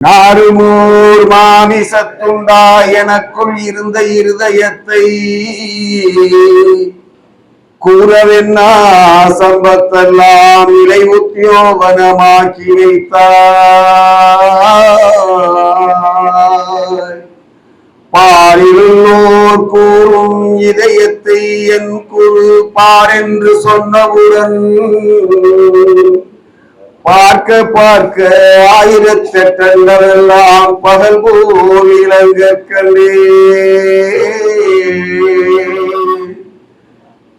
நாருமூர் மாமிசத்துண்டா எனக்குள் இருந்த இருதயத்தை. கூறவென்னா சம்பத்தெல்லாம் இலை உத்தியோகனமாக்கி வைத்தார் பாரிலுள்ளோர் கூறும் இதயத்தை என் குழு பாரென்று சொன்னவுடன் பார்க்க பார்க்க ஆயிரத்தெட்டங்கள் எல்லாம் பகல் போல் இளங்கற்களே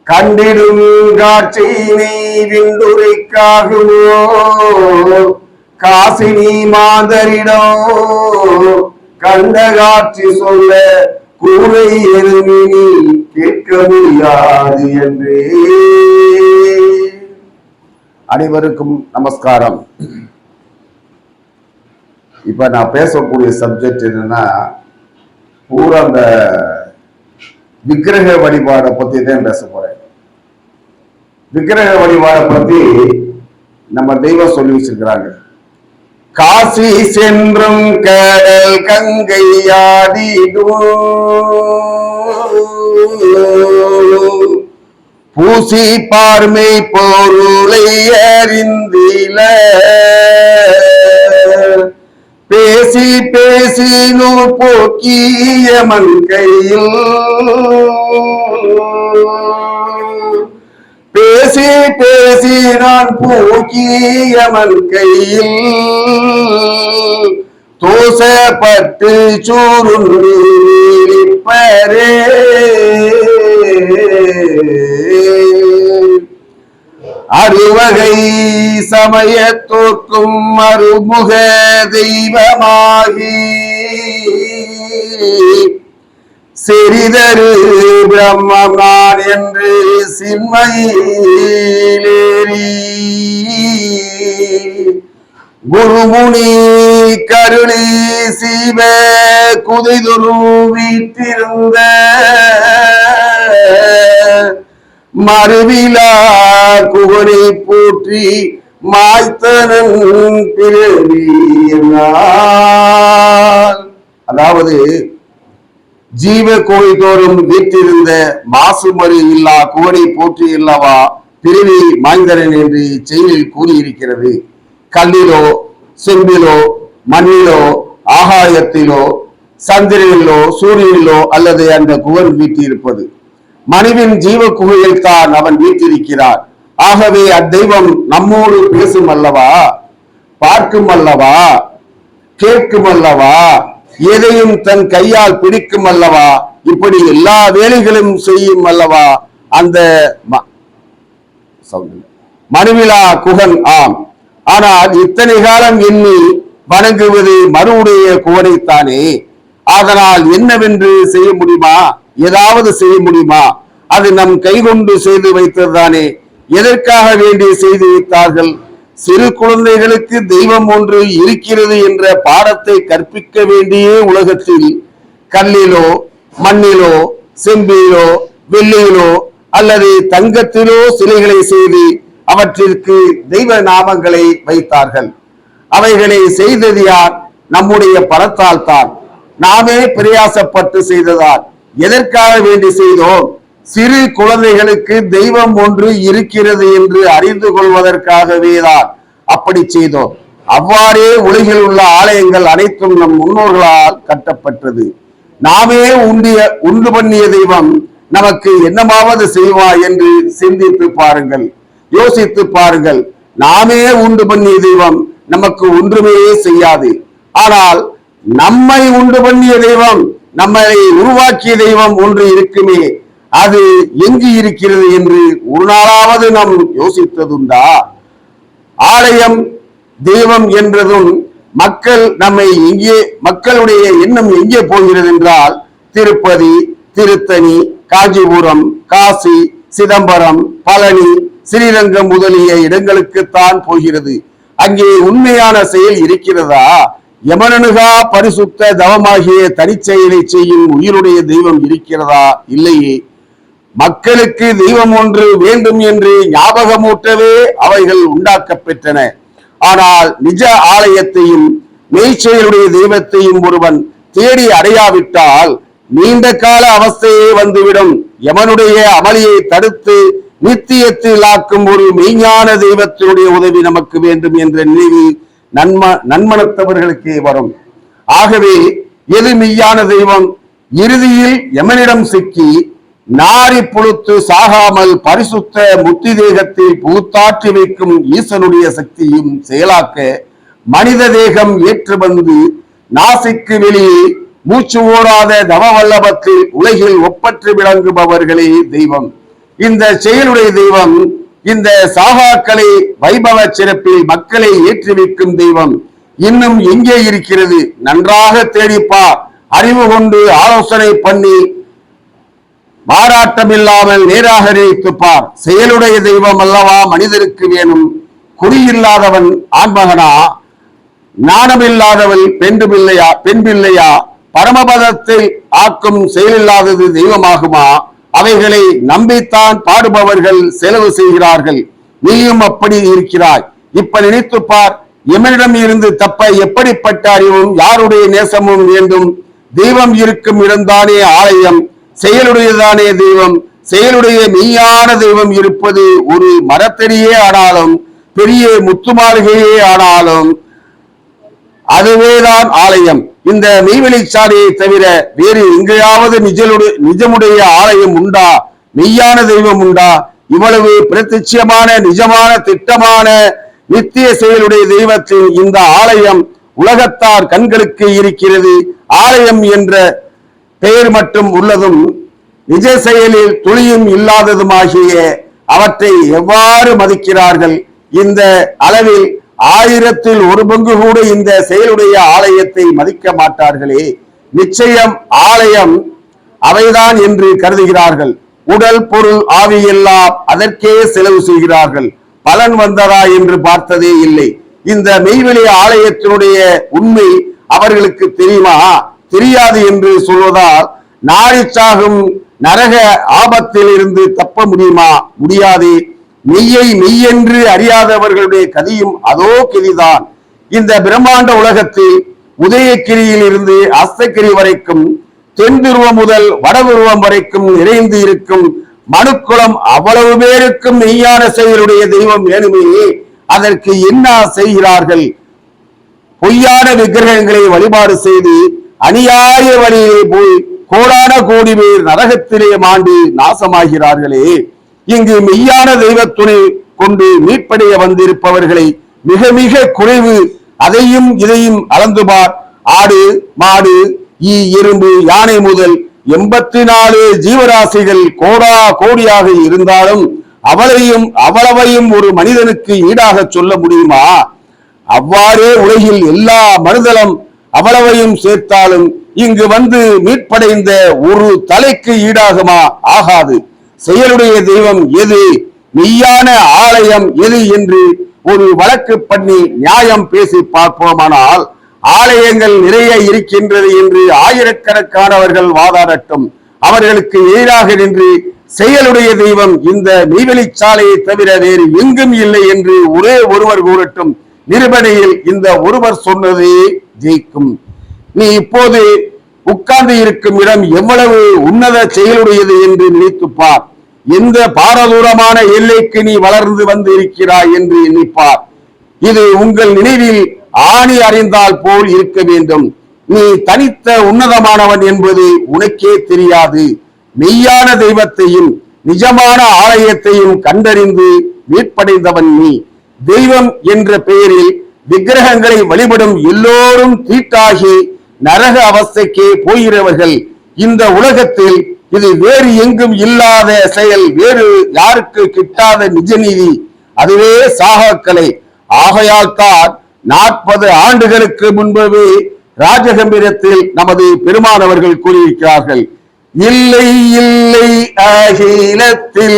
கண்டிடும் காட்சியினை விண்டுரைக்காகுமோ காசினி மாதரிடோ கண்ட காட்சி சொல்ல கூரை எருமினி கேட்க முடியாது என்றே. அனைவருக்கும் நமஸ்காரம். இப்ப நான் பேசக்கூடிய சப்ஜெக்ட் என்னன்னா பூரா அந்த விக்கிரக வழிபாடை பத்தி தான் பேச போறேன். விக்கிரக வழிபாடை பத்தி நம்ம தெய்வம் சொல்லி வச்சிருக்கிறாங்க. காசி சென்றும் கடல் கங்கையாடி பூசி பார்மை பொருளை அறிந்தில. பேசி பேசி நூல் போக்கிய மண் கையில் பேசி பேசி நான் போக்கிய மண் கையில் தோசப்பட்டு சூருண்டு நீலிப்பரே அறுவகை சமயத்தோர்க்கும் மறுமுக தெய்வமாகி. சிறிதரு பிரம்மம் நான் என்று சிம்மையிலேறி குருமுனி கருணி சீவ குதிதுரு வீட்டிருந்த மறுவிலா குகனை போற்றி மாய்த்தனன் பிறவியினார். அதாவது ஜீவ கோயில் தோறும் வீற்றிருந்த மாசுமறு இல்லா குவனை போற்றி இல்லவா பிறவி மாய்ந்தரன் என்று செயலில் கூறியிருக்கிறது. கல்லிலோ செம்பிலோ மண்ணிலோ ஆகாயத்திலோ சந்திரனிலோ சூரியனிலோ அல்லது அந்த குவன் வீட்டிருப்பது மனிதன் ஜீவ குகையில் தான் அவன் வீட்டிருக்கிறார் ஆகவே அத்தெய்வம் நம்மோடு பேசும் அல்லவா பார்க்கும் அல்லவா கேட்கும் அல்லவா எதையும் தன் கையால் பிடிக்கும் அல்லவா இப்படி எல்லா வேலைகளும் செய்யும் அல்லவா அந்த ம- மனுவிலா குகன் ஆம். ஆனால் இத்தனை காலம் எண்ணி வணங்குவது மறுவுடைய குகனைத்தானே? அதனால் என்னவென்று செய்ய முடியுமா? ஏதாவது செய்ய முடியுமா? அது நம் கைகொண்டு செய்து வைத்ததுதானே எதற்காக வேண்டி செய்து வைத்தார்கள்? சிறு குழந்தைகளுக்கு தெய்வம் ஒன்று இருக்கிறது என்ற பாடத்தை கற்பிக்க வேண்டிய உலகத்தில். கல்லிலோ மண்ணிலோ செம்பிலோ வெள்ளியிலோ அல்லது தங்கத்திலோ சிலைகளை செய்து அவற்றிற்கு தெய்வ நாமங்களை வைத்தார்கள். அவைகளை செய்தது யார்? நம்முடைய பணத்தால் தான். நாமே பிரயாசப்பட்டு செய்ததால். எதற்காக வேண்டி செய்தோம்? சிறு குழந்தைகளுக்கு தெய்வம் ஒன்று இருக்கிறது என்று அறிந்து கொள்வதற்காகவே தான் அப்படி செய்தோம். அவ்வாறே உலகில் உள்ள ஆலயங்கள் அனைத்தும் நம் முன்னோர்களால் கட்டப்பட்டது. நாமே உண்டிய உண்டு பண்ணிய தெய்வம். நமக்கு என்னமாவது செய்வா என்று சிந்தித்து பாருங்கள். யோசித்து பாருங்கள். நாமே உண்டு பண்ணிய தெய்வம். நமக்கு ஒன்றுமே செய்யாது. ஆனால் நம்மை உண்டு பண்ணிய தெய்வம். நம்மை உருவாக்கிய தெய்வம் ஒன்று இருக்குமே அது எங்கு இருக்கிறது என்று ஒரு நாளாவது நாம் யோசித்ததுண்டா? ஆலயம் தெய்வம் என்றதும் மக்கள் நம்மை எங்கே மக்களுடைய எண்ணம் எங்கே போகிறது என்றால் திருப்பதி திருத்தணி காஞ்சிபுரம் காசி சிதம்பரம் பழனி ஸ்ரீரங்கம் முதலிய இடங்களுக்குத்தான் போகிறது. அங்கே உண்மையான செயல் இருக்கிறதா? யமனனுகா பரிசுத்த தவமாகிய தனிச்செயலை செய்யும் உயிருடைய தெய்வம் இருக்கிறதா? இல்லையே. மக்களுக்கு தெய்வம் ஒன்று வேண்டும் என்று ஞாபகமூட்டவே அவைகள் உண்டாக்கப்பெற்றன ஆனால் நிஜ ஆலயத்தையும் மெய்ச்செயலுடைய தெய்வத்தையும் ஒருவன் தேடி அடையாவிட்டால் நீண்ட கால அவஸ்தையே வந்துவிடும். யமனுடைய அமளியை தடுத்து நித்தியத்தில் ஆக்கும் ஒரு மெய்ஞான தெய்வத்தினுடைய உதவி நமக்கு வேண்டும் என்ற நினைவு நன்ம நன்மனத்தவர்களுக்கே வரும். ஆகவே எது மெய்யான தெய்வம் இறுதியில் எமனிடம் சிக்கி நாரி புழுத்து சாகாமல் பரிசுத்த முத்தி தேகத்தை புகுத்தாற்றி வைக்கும் ஈசனுடைய சக்தியும் செயலாக்க மனித தேகம் ஏற்று வந்து நாசிக்கு வெளியே மூச்சு ஓடாத தவவல்லபத்தில் உலகில் ஒப்பற்று விளங்குபவர்களே தெய்வம். இந்த செயலுடைய தெய்வம் இந்த சாகாக்களை வைபவ சிறப்பில் மக்களை ஏற்றுவிக்கும் தெய்வம் இன்னும் எங்கே இருக்கிறது? நன்றாக தேடிப்பார் அறிவு கொண்டு ஆலோசனை பண்ணி மாறாட்டம் இல்லாமல் நேராக நினைத்துப்பார். செயலுடைய தெய்வம் அல்லவா? மனிதருக்கு வேணும். குறியில்லாதவன் ஆண்மகனா ஞானமில்லாதவள் பெண்டுமில்லையா பிள்ளையா பெண் பிள்ளையா பரமபதத்தை ஆக்கும் செயலில்லாதது தெய்வமாகுமா? அவைகளை நம்பித்தான் பாடுபவர்கள் செலவு செய்கிறார்கள். நீயும் அப்படி இருக்கிறாய். இப்ப நினைத்து பார் எமனிடம் இருந்து தப்ப எப்படிப்பட்ட அறிவும் யாருடைய நேசமும் வேண்டும்? தெய்வம் இருக்கும் இடம்தானே ஆலயம். செயலுடையதானே தெய்வம். செயலுடைய மெய்யான தெய்வம் இருப்பது ஒரு மரத்தடியே ஆனாலும் பெரிய முத்துமாளிகையே ஆனாலும் அதுவேதான் ஆலயம். இந்த மெய்வெளிச்சாரியை தவிர வேறு எங்கேயாவது நிஜலுடைய நிஜமுடைய ஆலயம் உண்டா? மெய்யான தெய்வம் உண்டா? இவ்வளவு பிரத்யட்சியமான நிஜமான திட்டமான நித்திய செயலுடைய தெய்வத்தின் இந்த ஆலயம் உலகத்தார் கண்களுக்கு இருக்கிறது. ஆலயம் என்ற பெயர் மட்டும் உள்ளதும் நிஜ செயலில் துளியும் இல்லாததுமாகிய அவற்றை எவ்வாறு மதிக்கிறார்கள்? இந்த அளவில் ஆயிரத்தில் ஒரு பங்கு கூட இந்த செயலுடைய ஆலயத்தை மதிக்க மாட்டார்களே. நிச்சயம் ஆலயம் அவைதான் என்று கருதுகிறார்கள். உடல் பொருள் ஆவி எல்லாம் அதற்கே செலவு செய்கிறார்கள். பலன் வந்ததா என்று பார்த்ததே இல்லை. இந்த மெய்வெளி ஆலயத்தினுடைய உண்மை அவர்களுக்கு தெரியுமா? தெரியாது என்று சொல்வதால் நாரிச்சாகும் சாகும் நரக ஆபத்தில் இருந்து தப்ப முடியுமா? முடியாது. மெய்யை மெய்யென்று அறியாதவர்களுடைய கதியும் அதோ கதிதான். இந்த பிரம்மாண்ட உலகத்தில் உதயகிரியில் இருந்து அஸ்தகிரி வரைக்கும் தென் துருவம் முதல் வடதுருவம் வரைக்கும் நிறைந்து இருக்கும் மனுக்குளம் அவ்வளவு பேருக்கும் மெய்யான செயலுடைய தெய்வம் வேணுமே அதற்கு என்ன செய்கிறார்கள்? பொய்யான விக்கிரகங்களை வழிபாடு செய்து அநியாய வழியிலே போய் கோடான கோடி பேர் நரகத்திலே மாண்டு நாசமாகிறார்களே. இங்கு மெய்யான தெய்வத்துணை கொண்டு மீட்படைய வந்திருப்பவர்களை மிக மிக குறைவு. அதையும் இதையும் அளந்துபார். ஆடு மாடு ஈ எறும்பு யானை முதல் எண்பத்தி நாலு ஜீவராசிகள் கோடா கோடியாக இருந்தாலும் அவளையும் அவ்வளவையும் ஒரு மனிதனுக்கு ஈடாக சொல்ல முடியுமா? அவ்வாறே உலகில் எல்லா மனிதலம் அவ்வளவையும் சேர்த்தாலும் இங்கு வந்து மீட்படைந்த ஒரு தலைக்கு ஈடாகுமா? ஆகாது. செயலுடைய தெய்வம் எது? மெய்யான ஆலயம் எது என்று ஒரு வழக்கு பண்ணி நியாயம் பேசி பார்ப்போமானால் ஆலயங்கள் நிறைய இருக்கின்றது என்று ஆயிரக்கணக்கானவர்கள் வாதாடட்டும். அவர்களுக்கு எதிராக நின்று செயலுடைய தெய்வம் இந்த மெய்வெளி சாலையை தவிர வேறு எங்கும் இல்லை என்று ஒரே ஒருவர் கூறட்டும். நிருபணையில் இந்த ஒருவர் சொன்னதே ஜெயிக்கும். நீ இப்போது உட்கார்ந்து இருக்கும் இடம் எவ்வளவு உன்னத செயலுடையது என்று நினைத்துப்பார் இந்த பாரதூரமான எல்லைக்கு நீ வளர்ந்து வந்து இருக்கிறாய் என்று எண்ணிப்பார். இது உங்கள் நினைவில் ஆணி அறிந்தால் போல் இருக்க வேண்டும். நீ தனித்த உன்னதமானவன் என்பது உனக்கே தெரியாது. மெய்யான தெய்வத்தையும் நிஜமான ஆலயத்தையும் கண்டறிந்து மீட்படைந்தவன் நீ. தெய்வம் என்ற பெயரில் விக்கிரகங்களை வழிபடும் எல்லோரும் தீட்டாகி நரக அவஸ்தைக்கே போகிறவர்கள் இந்த உலகத்தில் இது வேறு எங்கும் இல்லாத செயல் வேறு யாருக்கு கிட்டாத நிஜநீதி. அதுவே சாகக்கலை. ஆகையால் தான் நாற்பது ஆண்டுகளுக்கு முன்பவே ராஜகம்பீரத்தில் நமது பெருமானவர்கள் கூறியிருக்கிறார்கள். இல்லை இல்லை அகிலத்தில்லாவது.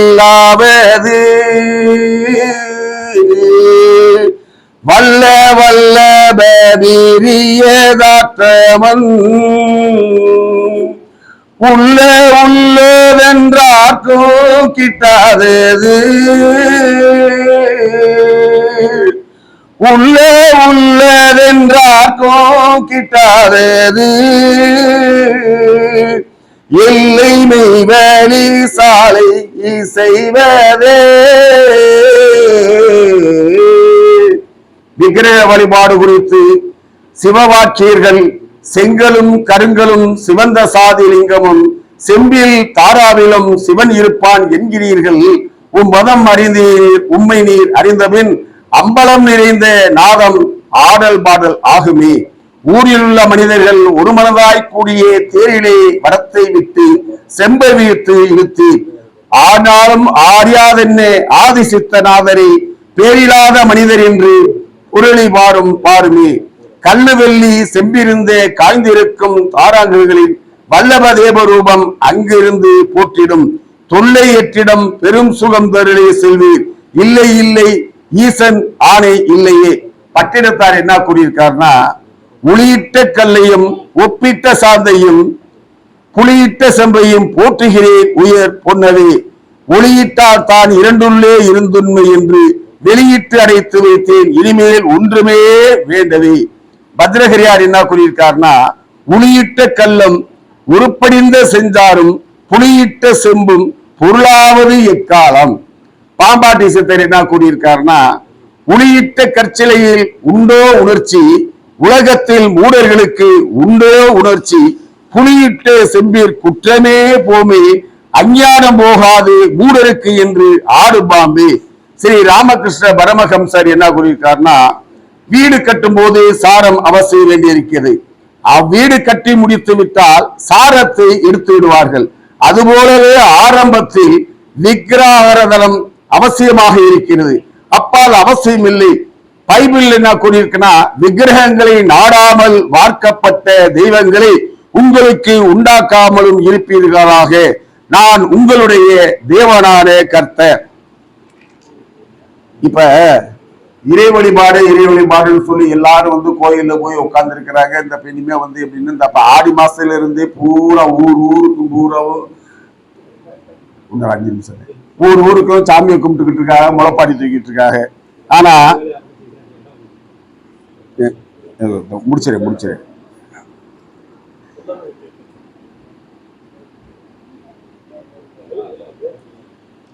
வல்ல வல்ல பீரியதாற்றமன் உள்ள உள்ளதென்றார்க்கும் கிட்டாதது. உள்ளே உள்ளதென்றார்க்கும் கிட்டாதது. எல்லை மெய்வழி சாலை இசைவதே. விக்கிரக வழிபாடு குறித்து சிவவாக்கியர்கள் செங்கலும் கருங்கலும் சிவந்த சாதி லிங்கமும் செம்பில் தாராவிலும் சிவன் இருப்பான் என்கிறீர்கள். உம் மதம் அறிந்தீர் உண்மை நீர் அறிந்தபின் அம்பலம் நிறைந்த நாதம் ஆடல் பாடல் ஆகுமே. ஊரில் உள்ள மனிதர்கள் ஒரு மனதாய் கூடிய தேரிலே வரத்தை விட்டு செம்பை வீழ்த்து இழுத்து ஆனாலும் ஆரியாதென்னே ஆதி சித்தநாதரை பேரில்லாத மனிதர் என்று உருளி பாரும் பாருமே. கண்ணு வெள்ளி செம்பிருந்தே காய்ந்திருக்கும் தாராங்குகளில் வல்லப தேவரூபம் அங்கிருந்து போற்றிடும். தொல்லை எற்றிடம் பெரும் சுகம் தருளே செல்வீர் இல்லை இல்லை ஈசன் ஆணை இல்லையே. பட்டினத்தார் என்ன கூறியிருக்காருன்னா ஒளியிட்ட கல்லையும் ஒப்பிட்ட சாந்தையும் புலியிட்ட செம்பையும் போற்றுகிறேன் உயர் பொன்னவே. ஒளியிட்டால் தான் இரண்டுள்ளே இருந்துண்மை என்று வெளியிட்டு அடைத்து வைத்தேன். இனிமேல் ஒன்றுமே வேண்டவே. பத்ரகிரியார் என்ன கூறியிருக்காருன்னா உளியிட்ட கல்லும் உருப்படிந்த செஞ்சாரும் புலியிட்ட செம்பும் பொருளாவது எக்காலம். பாம்பாட்டி சித்தர் என்ன கூறியிருக்காருன்னா உளியிட்ட கற்சிலையில் உண்டோ உணர்ச்சி உலகத்தில் மூடர்களுக்கு உண்டோ உணர்ச்சி புலியிட்ட செம்பீர் குற்றமே போமே அஞ்ஞானம் போகாது மூடருக்கு என்று ஆடு பாம்பே. ஸ்ரீ ராமகிருஷ்ண பரமஹம்சர் என்ன கூறியிருக்காருன்னா வீடு கட்டும் போது சாரம் அவசியம் வேண்டியிருக்கிறது. அவ்வீடு கட்டி முடித்து விட்டால் சாரத்தை எடுத்து விடுவார்கள். அதுபோலவே ஆரம்பத்தில் விக்கிரகரதனம் அவசியமாக இருக்கிறது. அப்பால் அவசியம் இல்லை பைபிள் என்ன கூறியிருக்குன்னா விக்கிரகங்களை நாடாமல் வார்க்கப்பட்ட தெய்வங்களை உங்களுக்கு உண்டாக்காமலும் இருப்பீர்களாக. நான் உங்களுடைய தேவனான கர்த்தர். இப்ப இறை வழிபாடு இறை வழிபாடுன்னு சொல்லி எல்லாரும் வந்து கோயில்ல போய் உட்கார்ந்து இருக்கிறாங்க இந்த பெண்ணுமே வந்து எப்படின்னு இந்த ஆடி மாசத்துல இருந்தே பூரா ஊர் ஊருக்கும் பூராவும் இன்னும் அஞ்சு நிமிஷம். ஊர் ஊருக்கும் சாமியை கும்பிட்டுக்கிட்டு இருக்காங்க முளைப்பாடி தூக்கிட்டு இருக்காங்க. ஆனா முடிச்சிரு முடிச்சிரு.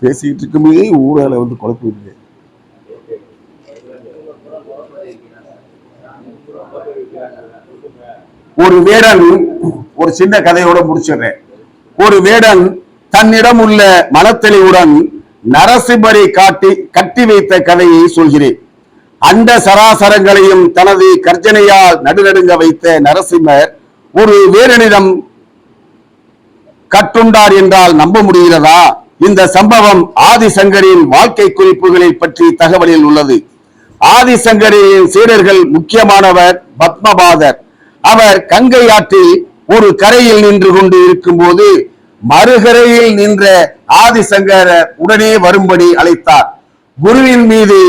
பேசிக்கிட்டு இருக்கும்போதே ஊரால வந்து குழப்பம் விடுது ஒரு வேடன் ஒரு சின்ன கதையோட முடிச்சிடுறேன். ஒரு வேடன் தன்னிடம் உள்ள மனத்தெளிவுடன் நரசிம்மரை காட்டி கட்டி வைத்த கதையை சொல்கிறேன். அண்ட சராசரங்களையும் தனது கர்ஜனையால் நடுநடுங்க வைத்த நரசிம்மர் ஒரு வேடனிடம் கட்டுண்டார் என்றால் நம்ப முடிகிறதா? இந்த சம்பவம் ஆதிசங்கரின் வாழ்க்கை குறிப்புகளை பற்றி தகவலில் உள்ளது. ஆதிசங்கரின் சீடர்கள் முக்கியமானவர் பத்மபாதர். அவர் கங்கை ஆற்றில் ஒரு கரையில் நின்று கொண்டு இருக்கும்போது மறுகரையில் நின்ற ஆதிசங்கரர் உடனே வரும்படி அழைத்தார். குருவின் மீது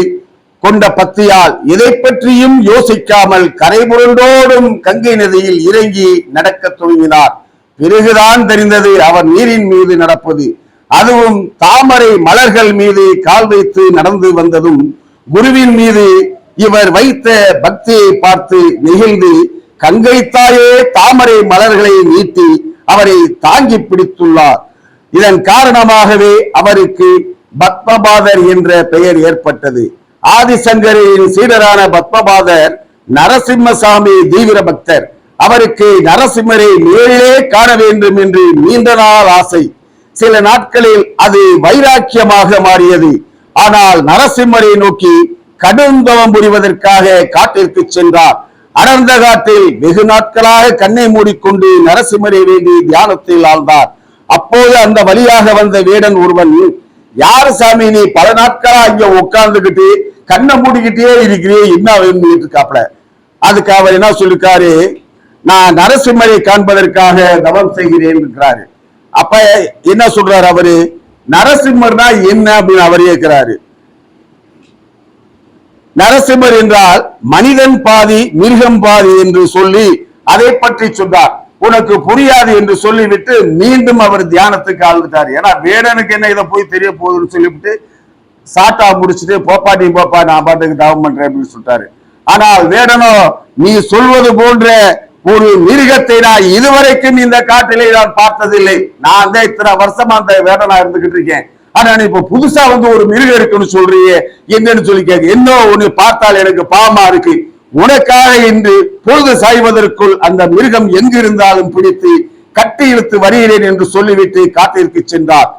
கொண்ட பக்தியால் எதை பற்றியும் யோசிக்காமல் கரை புரண்டோடும் கங்கை நதியில் இறங்கி நடக்கத் துவங்கினார். பிறகுதான் தெரிந்தது அவர் நீரின் மீது நடப்பது. அதுவும் தாமரை மலர்கள் மீது கால் வைத்து நடந்து வந்ததும் குருவின் மீது இவர் வைத்த பக்தியை பார்த்து நெகிழ்ந்து கங்கை தாயே தாமரை மலர்களை நீட்டி அவரை தாங்கி பிடித்துள்ளார். இதன் காரணமாகவே அவருக்கு பத்மபாதர் என்ற பெயர் ஏற்பட்டது. ஆதிசங்கரின் சீடரான பத்மபாதர் நரசிம்மசாமி தீவிர பக்தர் அவருக்கு நரசிம்மரை நேரிலே காண வேண்டும் என்று நீண்ட நாள் ஆசை. சில நாட்களில் அது வைராக்கியமாக மாறியது. ஆனால் நரசிம்மரை நோக்கி கடும் தவம் புரிவதற்காக காட்டிற்கு சென்றார். அடர்ந்த காட்டில் வெகு நாட்களாக கண்ணை மூடிக்கொண்டு நரசிம்மரை வேண்டி தியானத்தில் ஆழ்ந்தார். அப்போது அந்த வழியாக வந்த வேடன் ஒருவன் யார் சாமி நீ பல நாட்களா இங்க உட்கார்ந்துகிட்டு கண்ணை மூடிக்கிட்டே இருக்கிறே என்ன வேணும்னு இருக்காப்ல அதுக்கு அவர் என்ன சொல்லிருக்காரு நான் நரசிம்மரை காண்பதற்காக தவம் செய்கிறேன் இருக்கிறாரு அப்ப என்ன சொல்றாரு அவரு? நரசிம்மர்னா என்ன? அப்படின்னு அவர் கேட்கிறாரு நரசிம்மர் என்றால் மனிதன் பாதி மிருகம் பாதி என்று சொல்லி அதை பற்றி சொன்னார். உனக்கு புரியாது என்று சொல்லிவிட்டு மீண்டும் அவர் தியானத்துக்கு ஆழ்ந்துட்டார் ஏன்னா வேடனுக்கு என்ன இதை போய் தெரிய போகுதுன்னு சொல்லிவிட்டு சாட்டா முடிச்சுட்டு போப்பாட்டி போப்பா நான் பாட்டுக்கு தவம் பண்றேன் அப்படின்னு சொல்லிட்டாரு. ஆனால் வேடனோ நீ சொல்வது போன்ற ஒரு மிருகத்தை நான் இதுவரைக்கும் இந்த காட்டிலே நான் பார்த்ததில்லை. நான் தான் இத்தனை வருஷமா அந்த வேடனா இருந்துகிட்டு இருக்கேன். ஆனா இப்ப புதுசா வந்து ஒரு மிருகம் இருக்குன்னு சொல்றியே என்னன்னு சொல்லி கேட்க என்ன ஒண்ணு பார்த்தால் எனக்கு பாவமா இருக்கு. உனக்காக இன்று பொழுது சாய்வதற்குள் அந்த மிருகம் எங்கிருந்தாலும் பிடித்து கட்டி இழுத்து வருகிறேன் என்று சொல்லிவிட்டு காட்டிற்கு சென்றார்.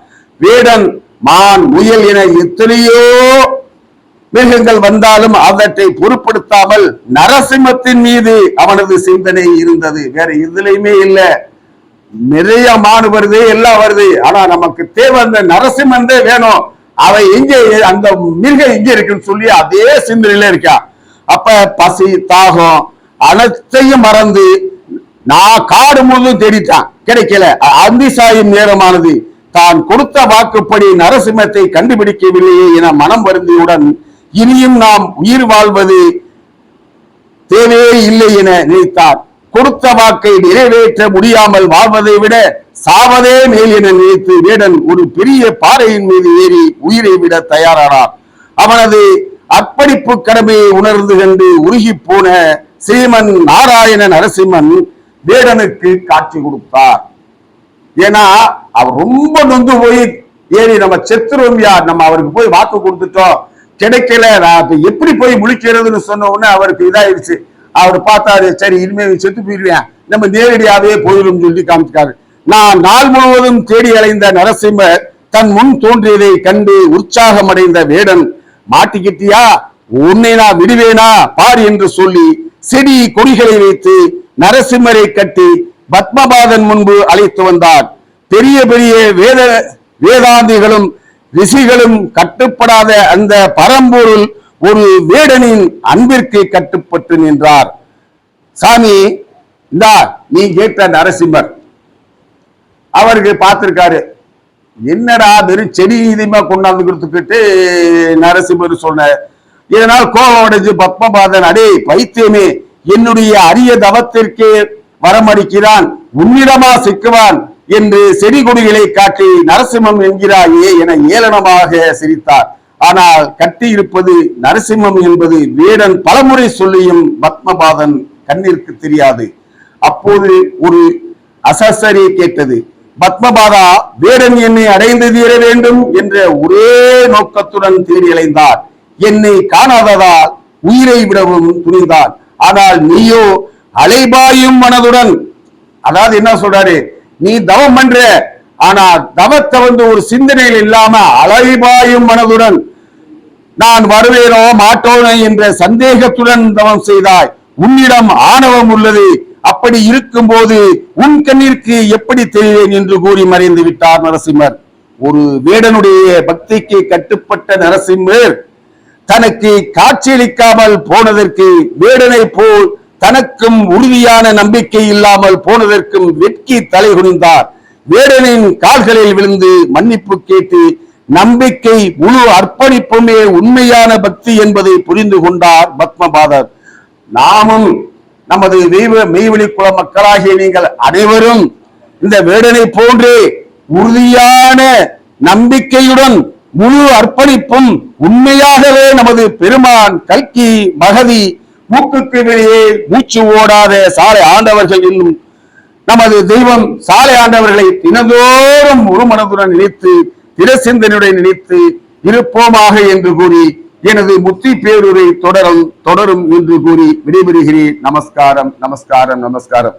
வேடன் மான் முயல் என எத்தனையோ மிருகங்கள் வந்தாலும் அவற்றை பொருட்படுத்தாமல் நரசிம்மத்தின் மீது அவனது சிந்தனை இருந்தது. வேற எதுலையுமே இல்லை. நிறைய மானு வருது எல்லாம் வருது. ஆனா நமக்கு தேவை அந்த நரசிம்மந்தே வேணும். அவன் எங்க அந்த மிருகம் எங்க இருக்குன்னு சொல்லி அதே சிந்தனையில இருக்கா. அப்ப பசி தாகம் அனைத்தையும் மறந்து நான் காடு முழுதும் தேடிட்டான். கிடைக்கல. அந்திசாயும் நேரமானது. தான் கொடுத்த வாக்குப்படி நரசிம்மத்தை கண்டுபிடிக்கவில்லையே என மனம் வருந்தியுடன் இனியும் நாம் உயிர் வாழ்வது தேவையே இல்லை என நினைத்தார். கொடுத்த வாக்கை நிறைவேற்ற முடியாமல் வாழ்வதை விட சாவதே மேல் என நினைத்து வேடன் ஒரு பெரிய பாறையின் மீது ஏறி உயிரை விட தயாரானார். அவனது அர்ப்பணிப்பு கடமையை உணர்ந்து கண்டு உருகி போன ஸ்ரீமன் நாராயண நரசிம்மன் வேடனுக்கு காட்சி கொடுத்தார். ஏன்னா அவர் ரொம்ப நொந்து போய் ஏறி நம்ம செத்துருவோம் யார் நம்ம அவருக்கு போய் வாக்கு கொடுத்துட்டோம். கிடைக்கல நான் எப்படி போய் முழிக்கிறதுன்னு சொன்ன உடனே அவருக்கு இதாயிருச்சு அவர் பார்த்தாரு சரி இனிமே செத்து போயிருவேன். நம்ம நேரடியாவே போயிடும் சொல்லி காமிச்சிட்டாரு. நான் நாள் முழுவதும் தேடி அலைந்த நரசிம்மர் தன் முன் தோன்றியதை கண்டு உற்சாகம் அடைந்த வேடன் மாட்டிக்கிட்டியா? உன்னை நான் விடுவேனா? பார் என்று சொல்லி செடி கொடிகளை வைத்து நரசிம்மரை கட்டி பத்மபாதன் முன்பு அழைத்து வந்தார். பெரிய பெரிய வேத வேதாந்திகளும் ரிஷிகளும் கட்டுப்படாத அந்த பரம்பொருள் ஒரு வேடனின் அன்பிற்கு கட்டுப்பட்டு நின்றார். சாமி இந்தா நீ கேட்ட நரசிம்மர். அவருக்கு பார்த்திருக்காரு. என்னடா வெறும் செடி இதுமா கொண்டாந்து கொடுத்துக்கிட்டு நரசிம்மர் சொன்ன. இதனால் கோபம் அடைஞ்சு பத்மபாதன் அடே பைத்தியமே என்னுடைய அரிய தவத்திற்கே வரமடிக்கிறான் உன்னிடமா சிக்குவான் என்று செடி கொடிகளை காட்டி நரசிம்மம் என்கிறாயே என ஏளனமாக சிரித்தார். ஆனால் கட்டி இருப்பது நரசிம்மம் என்பது வேடன் பலமுறை சொல்லியும் பத்மபாதன் கண்ணிற்கு தெரியாது. அப்போது ஒரு அசசரி கேட்டது பத்மபாதா வேடன் என்னை அடைந்து தீர வேண்டும் என்ற ஒரே நோக்கத்துடன் தேடி அலைந்தார் என்னை காணாததால் உயிரை விடவும் துணிந்தான். ஆனால் நீயோ அலைபாயும் மனதுடன் அதாவது என்ன சொல்றாரு நீ தவம் பண்ற ஆனா தவத்தை வந்து ஒரு சிந்தனையில் இல்லாம அலைபாயும் மனதுடன் நான் வருவேனோ மாட்டோனோ என்ற சந்தேகத்துடன் தவம் செய்தாய். உன்னிடம் ஆணவம் உள்ளது. அப்படி இருக்கும்போது உன் கண்ணிற்கு எப்படி தெரிவேன் என்று கூறி மறைந்து விட்டார் நரசிம்மர். ஒரு வேடனுடைய பக்திக்கு கட்டுப்பட்ட நரசிம்மர் தனக்கு காட்சியளிக்காமல் போனதற்கு வேடனை போல் தனக்கும் உறுதியான நம்பிக்கை இல்லாமல் போனதற்கும் வெட்கி தலை குனிந்தார் வேடனின் கால்களில் விழுந்து மன்னிப்பு கேட்டு நம்பிக்கை முழு அர்ப்பணிப்புமே உண்மையான பக்தி என்பதை புரிந்து கொண்டார் பத்மபாதர். நாமும் நமது தெய்வ மெய்வெளி குல மக்களாகிய நீங்கள் அனைவரும் இந்த வேடனை போன்றே உறுதியான நம்பிக்கையுடன் முழு அர்ப்பணிப்பும் உண்மையாகவே நமது பெருமான் கல்கி மகதி மூக்குக்கு வெளியே மூச்சு ஓடாத சாலை ஆண்டவர்கள் என்னும் நமது தெய்வம் சாலை ஆண்டவர்களை தினந்தோறும் ஒரு மனதுடன் நினைத்து திரசிந்தனுடன் நினைத்து இருப்போமாக என்று கூறி எனது முத்தி பேருரை தொடரும் தொடரும் என்று கூறி விடைபெறுகிறேன். நமஸ்காரம் நமஸ்காரம் நமஸ்காரம்.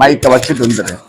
மைக்க வச்சுட்டு வந்துடுறேன்.